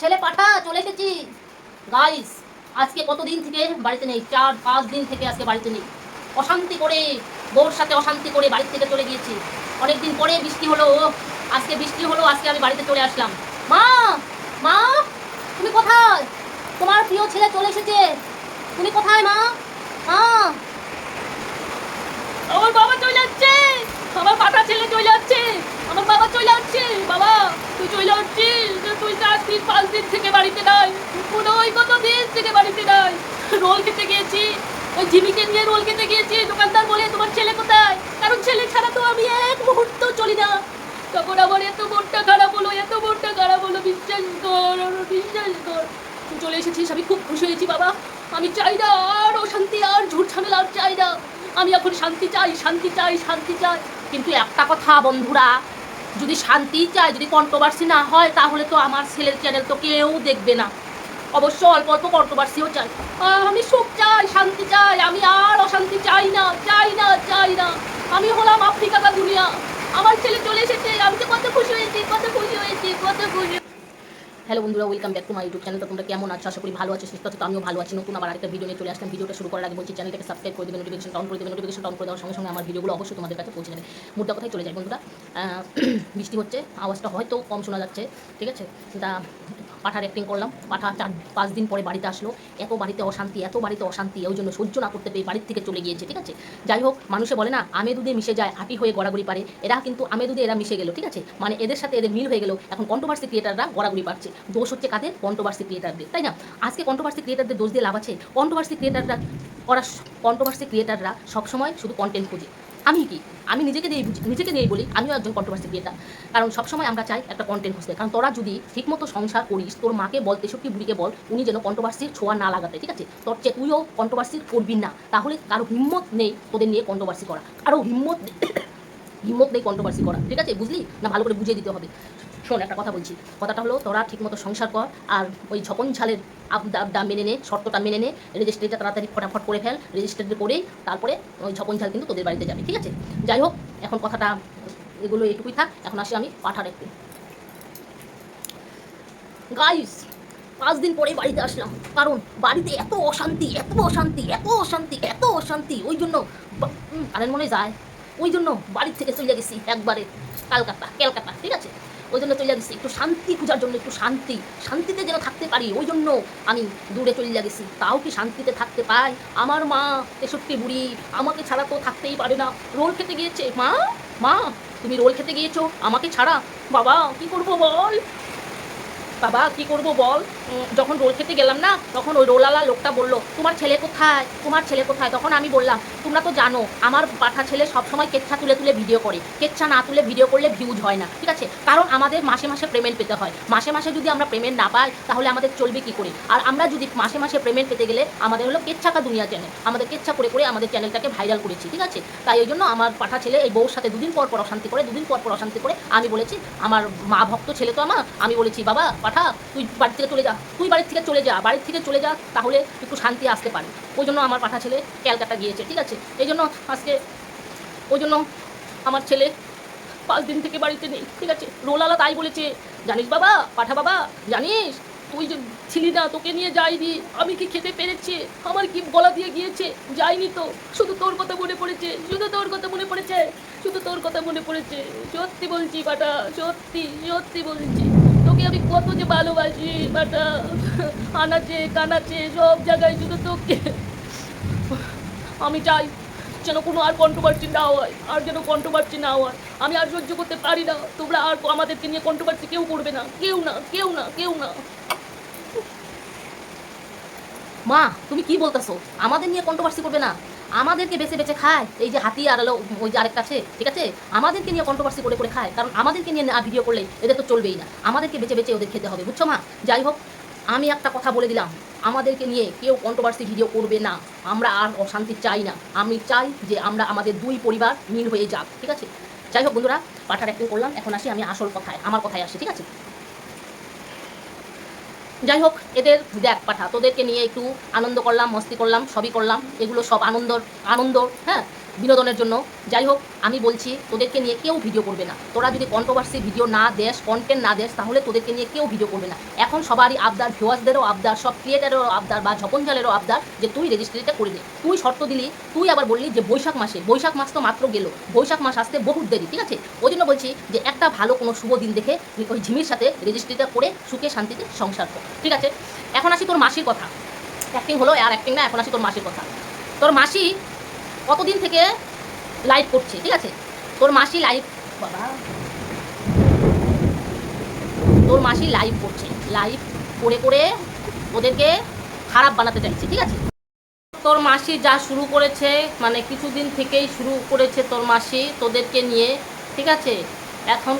ছেলে পাঠা, চলে এসেছি। গাইস আজকে কতদিন থেকে বাড়িতে নেই? চার, পাঁচ দিন থেকে আজকে বাড়িতে নেই। অশান্তি করে, বউর সাথে অশান্তি করে বাড়ি থেকে চলে গিয়েছি। অনেকদিন পরে বৃষ্টি হলো আজকে বৃষ্টি হলো, আজকে আমি বাড়িতে চলে আসলাম। মা মা, তুমি কোথায়? তোমার প্রিয় ছেলে চলে এসেছে। তুমি কোথায়, মা? মা? আমার বাবা চলে যাচ্ছে। আমার পাটা ছেলে চলে যাচ্ছে আমার বাবা চলে যাচ্ছে বাবা তুই চলে যাচ্ছিস তুই চার দিন পাঁচ দিন থেকে বাড়িতে নাই, কোনো ওই কত দিন থেকে বাড়িতে নাই। রোল খেতে গিয়েছি, ওই জিমিকে নিয়ে রোল খেতে গিয়েছি, দোকানদার বলে, তোমার ছেলে কোথায়? কারণ ছেলে ছাড়া তো আমি এক মুহূর্ত চলি না। তখন আমার এত মনটা খারাপ হলো, এত মনটা খারাপ হলো বিশ্বাস কর বিশ্বাস কর চলে এসেছিস, আমি খুব খুশি হয়েছি, বাবা। আমি চাই না আর অশান্তি, আর ঝুট ঝামেলা, আর চাই না। আমি এখন শান্তি চাই শান্তি চাই শান্তি চাই। কিন্তু একটা কথা, বন্ধুরা যদি শান্তি চায়, যদি কন্ট্রোভার্সি না হয়, তাহলে তো আমার ছেলের চ্যানেল তো কেউ দেখবে না। অবশ্য অল্প অল্প কন্ট্রোভার্সিও চাই আমি সুখ চাই, শান্তি চাই, আমি আর অশান্তি চাই না চাই না চাই না। আমি হলাম আফ্রিকা বা দুনিয়া। আমার ছেলে চলে এসেছে, আমি তো কত খুশি হয়েছি, কত খুশি হয়েছি, কত খুশি হ্যালো বন্ধুরা welcome back to my YouTube channel তোমরা কেমন আছো? আশা করি ভালো আছো আছো, তো আমিও ভালো আছি। নতুন আবার আরেকটা ভিডিও নিয়ে চলে আসলাম। ভিডিওটা শুরু করার আগে বলছি চ্যানেলটাকে সাবস্ক্রাইব করে দেবে নোটিফিকেশন অন করে দেবে। নোটিফিকেশন অন করে দেওয়ার সঙ্গে সঙ্গে আমার ভিডিওগুলো অবশ্যই তোমাদের কাছে পৌঁছে যাবে। মুদ্রা কথায় চলে যায় বন্ধুরা। বৃষ্টি হচ্ছে, আওয়াজটা হয়তো কম শোনা যাচ্ছে, ঠিক আছে? তা পাঠার অ্যাক্টিং করলাম। পাঠা চার, পাঁচ দিন পরে বাড়িতে আসলো। এত বাড়িতে অশান্তি, এত বাড়িতে অশান্তি ওই জন্য সহ্য না করতে পেরে বাড়ির থেকে চলে গিয়েছে, ঠিক আছে? যাই হোক, মানুষে বলে না আমে দুধে মিশে যায় আটি হয়ে গড়াগড়ি পারে। এরা কিন্তু আমে দুধে এরা মিশে গেল, ঠিক আছে? মানে এদের সাথে এদের মিল হয়ে গেল। এখন কন্ট্রোভার্সি ক্রিয়েটাররা গড়াগড়ি পাচ্ছে দোষ হচ্ছে কাদের? কন্ট্রোভার্সি ক্রিয়েটারদের তাই না? আজকে কন্ট্রোভার্সি ক্রিয়েটারদের দোষ দিয়ে লাভ আছে? কন্ট্রোভার্সি ক্রিয়েটাররা ওরা কন্ট্রোভার্সি ক্রিয়েটাররা সবসময় শুধু কন্টেন্ট খোঁজে। আমি কি? আমি নিজেকে দিয়ে বুঝি- নিজেকে নিয়েই বলি, আমিও একজন কন্ট্রোভার্সি ক্রিয়েটার কারণ সবসময় আমরা চাই একটা কন্টেন্ট হচ্ছে কারণ তোরা যদি ঠিকমতো সংসার করিস, তোর মাকে বল তেষট্টি বুড়িকে বল, উনি যেন কন্ট্রোভার্সির ছোঁয়া না লাগাতে, ঠিক আছে? তোর চেয়ে তুইও কন্ট্রোভার্সি করবি না। তাহলে কারও হিম্মত নেই তোদের নিয়ে কন্ট্রোভার্সি করা। কারও হিম্মত হিম্মত নেই কন্ট্রোভার্সি করা, ঠিক আছে? বুঝলি? না ভালো করে বুঝিয়ে দিতে হবে। শোন, একটা কথা বলছি। কথাটা হলো, তোরা ঠিকমতো সংসার কর আর ওই ঝপন ঝালের আবদা মেনে নে, শর্তটা মেনে নে, রেজিস্ট্রিটা তাড়াতাড়ি ফটাফট করে ফেল রেজিস্ট্রি করে তারপরে ওই ঝপন ঝাল কিন্তু তোদের বাড়িতে যাবে, ঠিক আছে? যাই হোক, এখন কথাটা এগুলো এটুকুই থাক, এখন আসি আমি পাঠার একটু। গাইস পাঁচ দিন পরে বাড়িতে আসলাম, কারণ বাড়িতে এত অশান্তি এত অশান্তি এত অশান্তি এত অশান্তি, ওই জন্য কারেন্ট মনে যায়, ওই জন্য বাড়ির থেকে চলে গেছি একবারে, কালকাতা ক্যালকাতা ঠিক আছে? ওই জন্য চলে গেছি। একটু শান্তি খোঁজার জন্য, একটু শান্তি। শান্তিতে যেন থাকতে পারি ওই জন্য আমি দূরে চলে গেছি। তাও কি শান্তিতে থাকতে পাই? আমার মা তেষট্টি বুড়ি, আমাকে ছাড়া তো থাকতেই পারে না। রোল খেতে গিয়েছে? মা মা, তুমি রোল খেতে গিয়েছো? আমাকে ছাড়া? বাবা, কি করব বল? বাবা, কি করব বল? যখন রোল খেতে গেলাম না, তখন ওই রোলালা লোকটা বলল, তোমার ছেলে কোথায়? তোমার ছেলে কোথায়? তখন আমি বললাম, তোমরা তো জানো, আমার পাঠা ছেলে সবসময় কেচ্ছা তুলে তুলে ভিডিও করে। কেচ্ছা না তুলে ভিডিও করলে ভিউজ হয় না, ঠিক আছে? কারণ আমাদের মাসে মাসে পেমেন্ট পেতে হয়। মাসে মাসে যদি আমরা পেমেন্ট না পাই, তাহলে আমাদের চলবে কি করে? আর আমরা যদি মাসে মাসে পেমেন্ট পেতে গেলে, আমাদের হলো কেচ্ছাকা দুনিয়া চ্যানেল আমাদের কেচ্ছা করে করে আমাদের চ্যানেলটাকে ভাইরাল করেছি, ঠিক আছে? তাই ওই জন্য আমার পাঠা ছেলে এই বউর সাথে দুদিন পর পর অশান্তি করে, দুদিন পর পর অশান্তি করে। আমি বলেছি, আমার মা ভক্ত ছেলে তো আমার। আমি বলেছি, বাবা পাঠা, তুই বাড়ি থেকে চলে যা, তুই বাড়ির থেকে চলে যা বাড়ির থেকে চলে যা, তাহলে একটু শান্তি আসতে পারে। ওই জন্য আমার পাঠা ছেলে ক্যালকাটা গিয়েছে, ঠিক আছে? এই জন্য আজকে, ওই জন্য আমার ছেলে পাঁচ দিন থেকে বাড়িতে নেই, ঠিক আছে? রোলালা তাই বলেছে, জানিস বাবা, পাঠা বাবা, জানিস? তুই যে ছিলি না, তোকে নিয়ে যাইনি, আমি কি খেতে পেরেছি? আমার কি গলা দিয়ে গিয়েছে? যাইনি তো। শুধু তোর কথা মনে পড়েছে, শুধু তোর কথা মনে পড়েছে, শুধু তোর কথা মনে পড়েছে। সত্যি বলছি বাটা সত্যি সত্যি বলছি। তোকে আমি কত যে ভালোবাসি বাটা আনাচে, কানাচে, সব জায়গায় শুধু তোকে। আমি চাই যেন কোনো আর কন্ট্রোভার্সি না হয়, আর যেন কন্ট্রোভার্সি না হয়। আমি আর সহ্য করতে পারি না। তোমরা আর আমাদেরকে নিয়ে কন্ট্রোভার্সি কেউ করবে না। কেউ না কেউ না কেউ না। মা, তুমি কি বলতেছো? আমাদের নিয়ে কন্ট্রোভার্সি করবে না? আমাদেরকে বেছে বেছে খায়। এই যে হাতি আর হলো ওই যে আরেকটা আছে, ঠিক আছে? আমাদেরকে নিয়ে কন্ট্রোভার্সি করে করে খায়, কারণ আমাদেরকে নিয়ে না ভিডিও করলে এদের তো চলবেই না। আমাদেরকে বেছে বেছে ওদের খেতে হবে, বুঝছ মা? যাই হোক, আমি একটা কথা বলে দিলাম। আমাদেরকে নিয়ে কেউ কন্ট্রোভার্সি ভিডিও করবে না। আমরা আর অশান্তি চাই না। আমি চাই যে আমরা আমাদের দুই পরিবার মিল হয়ে যাক, ঠিক আছে? যাই হোক বন্ধুরা পাঠার অ্যাক্টিং করলাম, এখন আসি আমি আসল কথায়, আমার কথায় আসি, ঠিক আছে? যাই হোক এদের দেখ পাঠা, তোদেরকে নিয়ে একটু আনন্দ করলাম, মস্তি করলাম, সবই করলাম, এগুলো সব আনন্দর, আনন্দ হ্যাঁ বিনোদনের জন্য। যাই হোক আমি বলছি, তোদেরকে নিয়ে কেউ ভিডিও করবে না। তোরা যদি কন্ট্রোভার্সি ভিডিও না দেস কন্টেন্ট না দেস, তাহলে তোদেরকে নিয়ে কেউ ভিডিও করবে না। এখন সবারই আবদার, ভিউয়ার্সদেরও আবদার, সব ক্রিয়েটারেরও আবদার বা ঝপন জালেরও আবদার যে তুই রেজিস্ট্রিটা করে দে তুই শর্ত দিলি, তুই আবার বললি যে বৈশাখ মাসে, বৈশাখ মাস তো মাত্র গেল। বৈশাখ মাস আসতে বহুত দেরি, ঠিক আছে? ওই জন্য বলছি একটা ভালো কোনো শুভ দিন দেখে ওই ঝিমির সাথে রেজিস্ট্রিটা করে সুখে শান্তিতে সংসার কর। ঠিক আছে? এখন আসি তোর মাসির কথা। অ্যাক্টিং হলো আর অ্যাক্টিং না, এখন আসি তোর মাসির কথা। তোর মাসি কতদিন থেকে লাইভ করছে, ঠিক আছে? তোর মাসি লাইভ বাবা। তোর মাসি লাইভ করছে। লাইভ করে করে ওদেরকে খারাপ বানাতে চাইছে, ঠিক আছে? তোর মাসি যা শুরু করেছে মানে কিছুদিন থেকেই শুরু করেছে তোর মাসি, তোদেরকে নিয়ে, ঠিক আছে? এখন